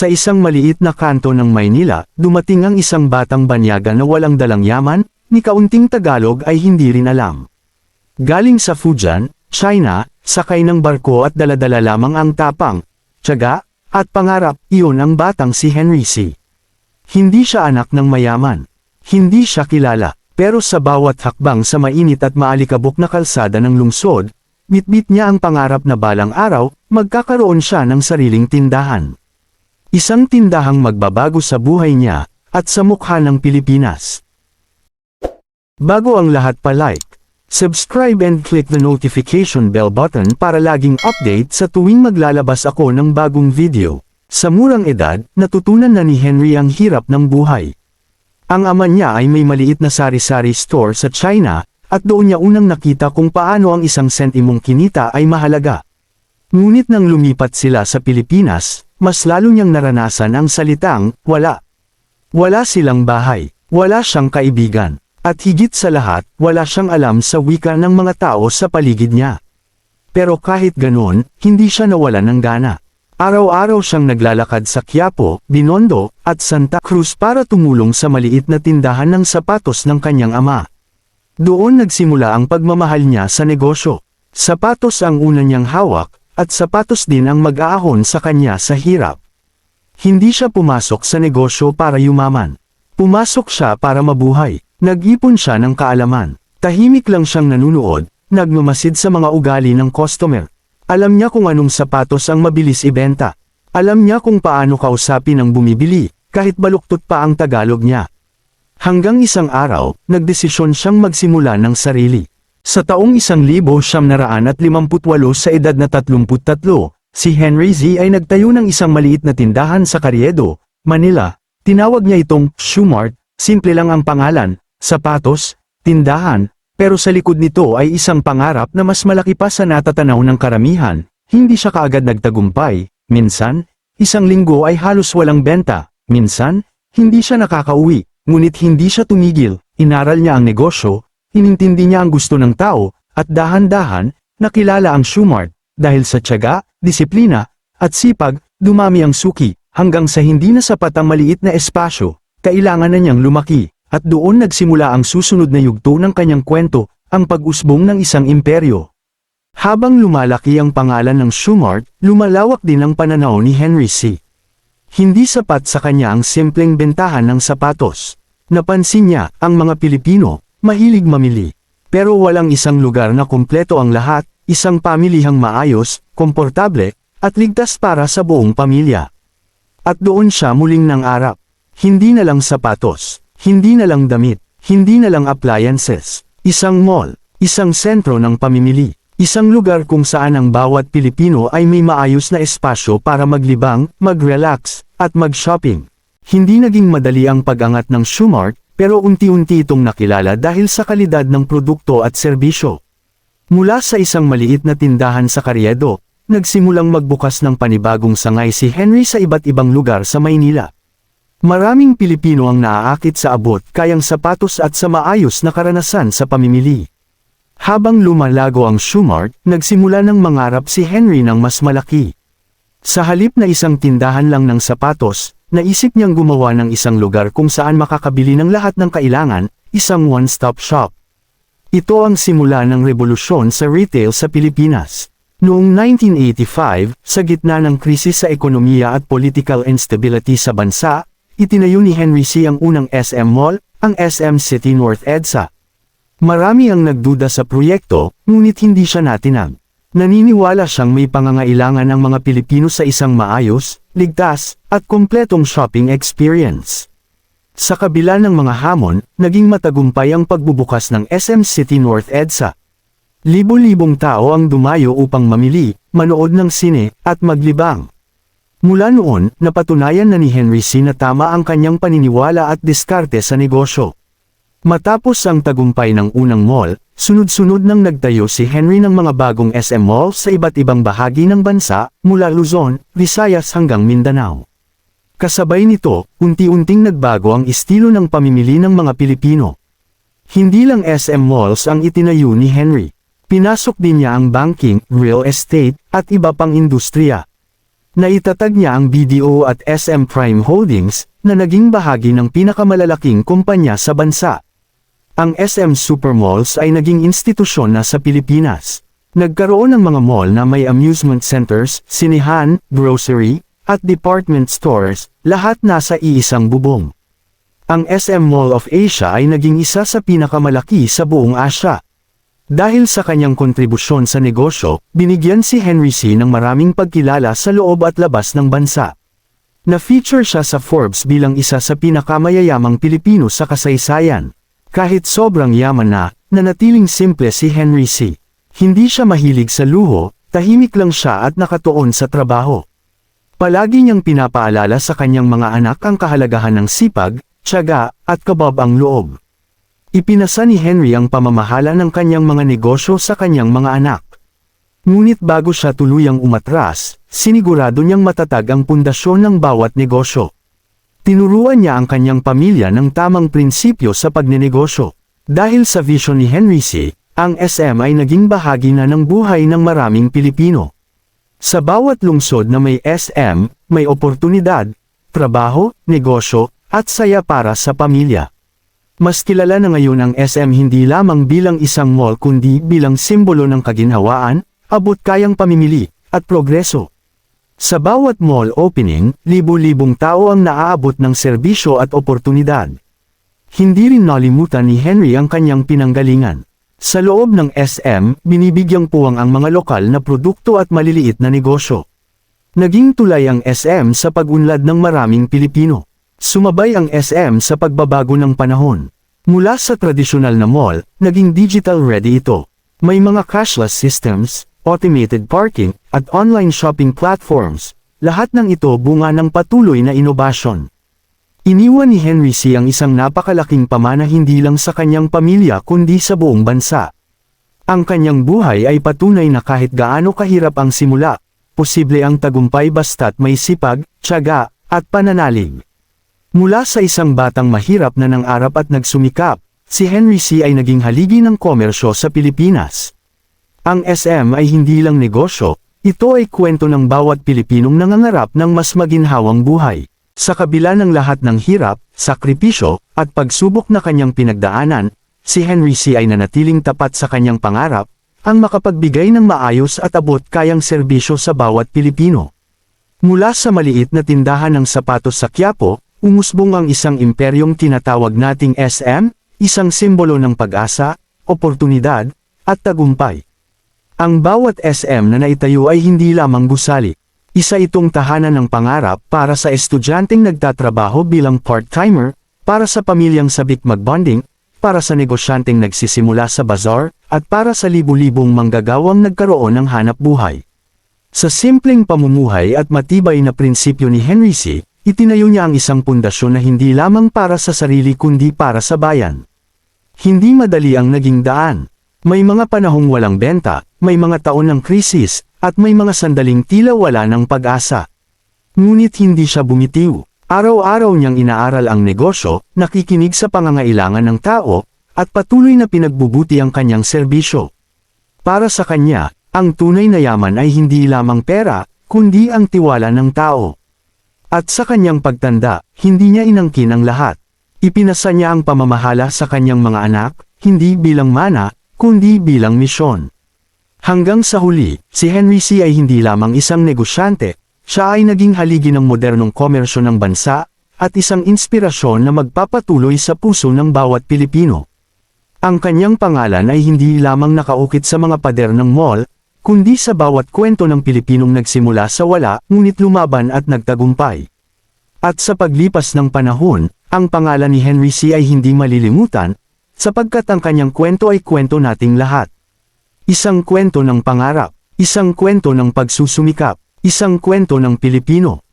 Sa isang maliit na kanto ng Maynila, dumating ang isang batang banyaga na walang dalang yaman, ni kaunting Tagalog ay hindi rin alam. Galing sa Fujian, China, sakay ng barko at daladala lamang ang tapang, tiyaga, at pangarap, iyon ang batang si Henry C. Hindi siya anak ng mayaman. Hindi siya kilala, pero sa bawat hakbang sa mainit at maalikabok na kalsada ng lungsod, bitbit niya ang pangarap na balang araw, magkakaroon siya ng sariling tindahan. Isang tindahang magbabago sa buhay niya, at sa mukha ng Pilipinas. Bago ang lahat pa like, subscribe and click the notification bell button para laging update sa tuwing maglalabas ako ng bagong video. Sa murang edad, natutunan na ni Henry ang hirap ng buhay. Ang ama niya ay may maliit na sari-sari store sa China, at doon niya unang nakita kung paano ang isang sentimong kinita ay mahalaga. Ngunit nang lumipat sila sa Pilipinas, mas lalo niyang naranasan ang salitang, wala. Wala silang bahay, wala siyang kaibigan, at higit sa lahat, wala siyang alam sa wika ng mga tao sa paligid niya. Pero kahit ganon, hindi siya nawalan ng gana. Araw-araw siyang naglalakad sa Quiapo, Binondo, at Santa Cruz para tumulong sa maliit na tindahan ng sapatos ng kanyang ama. Doon nagsimula ang pagmamahal niya sa negosyo. Sapatos ang una niyang hawak, at sapatos din ang mag-aahon sa kanya sa hirap. Hindi siya pumasok sa negosyo para yumaman. Pumasok siya para mabuhay. Nag-ipon siya ng kaalaman. Tahimik lang siyang nanunood, nagmamasid sa mga ugali ng customer. Alam niya kung anong sapatos ang mabilis ibenta. Alam niya kung paano kausapin ang bumibili, kahit baluktot pa ang Tagalog niya. Hanggang isang araw, nagdesisyon siyang magsimula ng sarili. Sa taong 1958 sa edad na 33, si Henry Z ay nagtayo ng isang maliit na tindahan sa Carriedo, Manila. Tinawag niya itong Shoemart, simple lang ang pangalan, sapatos, tindahan, pero sa likod nito ay isang pangarap na mas malaki pa sa natatanaw ng karamihan. Hindi siya kaagad nagtagumpay, minsan, isang linggo ay halos walang benta, minsan, hindi siya nakakauwi, ngunit hindi siya tumigil, inaral niya ang negosyo, Inintindi niya ang gusto ng tao, at dahan-dahan, nakilala ang Schumart, dahil sa tiyaga, disiplina, at sipag, dumami ang suki, hanggang sa hindi na sapat ang maliit na espasyo, kailangan na niyang lumaki, at doon nagsimula ang susunod na yugto ng kanyang kwento, ang pag-usbong ng isang imperyo. Habang lumalaki ang pangalan ng Schumart, lumalawak din ang pananaw ni Henry C. Hindi sapat sa kanya ang simpleng bentahan ng sapatos. Napansin niya, ang mga Pilipino, Mahilig mamili. Pero walang isang lugar na kumpleto ang lahat, isang pamilihang maayos, komportable, at ligtas para sa buong pamilya. At doon siya muling nangarap. Hindi na lang sapatos, hindi na lang damit, hindi na lang appliances, isang mall, isang sentro ng pamimili, isang lugar kung saan ang bawat Pilipino ay may maayos na espasyo para maglibang, mag-relax, at mag-shopping. Hindi naging madali ang pag-angat ng Schumart, pero unti-unti itong nakilala dahil sa kalidad ng produkto at serbisyo. Mula sa isang maliit na tindahan sa Carriedo, nagsimulang magbukas ng panibagong sangay si Henry sa iba't ibang lugar sa Maynila. Maraming Pilipino ang naaakit sa abot kayang sapatos at sa maayos na karanasan sa pamimili. Habang lumalago ang Schumart, nagsimula ng mangarap si Henry ng mas malaki. Sa halip na isang tindahan lang ng sapatos, Naisip niyang gumawa ng isang lugar kung saan makakabili ng lahat ng kailangan, isang one-stop shop. Ito ang simula ng revolusyon sa retail sa Pilipinas. Noong 1985, sa gitna ng krisis sa ekonomiya at political instability sa bansa, itinayo ni Henry C. ang unang SM Mall, ang SM City North EDSA. Marami ang nagduda sa proyekto, ngunit hindi siya natinag. Naniniwala siyang may pangangailangan ng mga Pilipino sa isang maayos, ligtas, at kumpletong shopping experience. Sa kabila ng mga hamon, naging matagumpay ang pagbubukas ng SM City North EDSA. Libo-libong tao ang dumayo upang mamili, manood ng sine, at maglibang. Mula noon, napatunayan na ni Henry C. na tama ang kanyang paniniwala at diskarte sa negosyo. Matapos ang tagumpay ng unang mall, sunod-sunod nang nagtayo si Henry ng mga bagong SM mall sa iba't ibang bahagi ng bansa, mula Luzon, Visayas hanggang Mindanao. Kasabay nito, unti-unting nagbago ang estilo ng pamimili ng mga Pilipino. Hindi lang SM malls ang itinayo ni Henry. Pinasok din niya ang banking, real estate, at iba pang industriya. Naitatag niya ang BDO at SM Prime Holdings, na naging bahagi ng pinakamalalaking kumpanya sa bansa. Ang SM Supermalls ay naging institusyon na sa Pilipinas. Nagkaroon ng mga mall na may amusement centers, sinihan, grocery, at department stores, lahat nasa iisang bubong. Ang SM Mall of Asia ay naging isa sa pinakamalaki sa buong Asya. Dahil sa kanyang kontribusyon sa negosyo, binigyan si Henry C. ng maraming pagkilala sa loob at labas ng bansa. Na-feature siya sa Forbes bilang isa sa pinakamayayamang Pilipino sa kasaysayan. Kahit sobrang yaman na, nanatiling simple si Henry C. Hindi siya mahilig sa luho, tahimik lang siya at nakatuon sa trabaho. Palagi niyang pinapaalala sa kanyang mga anak ang kahalagahan ng sipag, tiyaga, at kabab ang loob. Ipinasa ni Henry ang pamamahala ng kanyang mga negosyo sa kanyang mga anak. Ngunit bago siya tuluyang umatras, sinigurado niyang matatag ang pundasyon ng bawat negosyo. Tinuruan niya ang kanyang pamilya ng tamang prinsipyo sa pagnenegosyo. Dahil sa vision ni Henry C., ang SM ay naging bahagi na ng buhay ng maraming Pilipino. Sa bawat lungsod na may SM, may oportunidad, trabaho, negosyo, at saya para sa pamilya. Mas kilala na ngayon ang SM hindi lamang bilang isang mall kundi bilang simbolo ng kaginhawaan, abot kayang pamimili, at progreso. Sa bawat mall opening, libu-libong tao ang naaabot ng serbisyo at oportunidad. Hindi rin nalimutan ni Henry ang kanyang pinanggalingan. Sa loob ng SM, binibigyang puwang ang mga lokal na produkto at maliliit na negosyo. Naging tulay ang SM sa pag-unlad ng maraming Pilipino. Sumabay ang SM sa pagbabago ng panahon. Mula sa tradisyonal na mall, naging digital ready ito. May mga cashless systems, automated parking, at online shopping platforms. Lahat ng ito bunga ng patuloy na inobasyon. Iniwan ni Henry C. ang isang napakalaking pamana hindi lang sa kanyang pamilya kundi sa buong bansa. Ang kanyang buhay ay patunay na kahit gaano kahirap ang simula, posible ang tagumpay basta't may sipag, tiyaga, at pananalig. Mula sa isang batang mahirap na nangarap at nagsumikap, si Henry C. ay naging haligi ng komersyo sa Pilipinas. Ang SM ay hindi lang negosyo, ito ay kwento ng bawat Pilipinong nangangarap ng mas maginhawang buhay. Sa kabila ng lahat ng hirap, sakripisyo, at pagsubok na kanyang pinagdaanan, si Henry C. ay nanatiling tapat sa kanyang pangarap, ang makapagbigay ng maayos at abot kayang serbisyo sa bawat Pilipino. Mula sa maliit na tindahan ng sapatos sa Quiapo, umusbong ang isang imperyong tinatawag nating SM, isang simbolo ng pag-asa, oportunidad, at tagumpay. Ang bawat SM na naitayo ay hindi lamang gusali. Isa itong tahanan ng pangarap para sa estudyanteng nagtatrabaho bilang part-timer, para sa pamilyang sabik magbonding, para sa negosyanteng nagsisimula sa bazaar, at para sa libu-libong manggagawang nagkaroon ng hanap buhay. Sa simpleng pamumuhay at matibay na prinsipyo ni Henry C., itinayo niya ang isang pundasyon na hindi lamang para sa sarili kundi para sa bayan. Hindi madali ang naging daan. May mga panahong walang benta, may mga taon ng krisis, at may mga sandaling tila wala ng pag-asa. Ngunit hindi siya bumitiw. Araw-araw niyang inaaral ang negosyo, nakikinig sa pangangailangan ng tao, at patuloy na pinagbubuti ang kanyang serbisyo. Para sa kanya, ang tunay na yaman ay hindi lamang pera, kundi ang tiwala ng tao. At sa kanyang pagtanda, hindi niya inangkin ang lahat. Ipinasa niya ang pamamahala sa kanyang mga anak, hindi bilang mana, kundi bilang misyon. Hanggang sa huli, si Henry C. ay hindi lamang isang negosyante, siya ay naging haligi ng modernong komersyo ng bansa, at isang inspirasyon na magpapatuloy sa puso ng bawat Pilipino. Ang kanyang pangalan ay hindi lamang nakaukit sa mga pader ng mall, kundi sa bawat kwento ng Pilipinong nagsimula sa wala, ngunit lumaban at nagtagumpay. At sa paglipas ng panahon, ang pangalan ni Henry C. ay hindi malilimutan, sapagkat ang kanyang kwento ay kwento nating lahat. Isang kwento ng pangarap, isang kwento ng pagsusumikap, isang kwento ng Pilipino,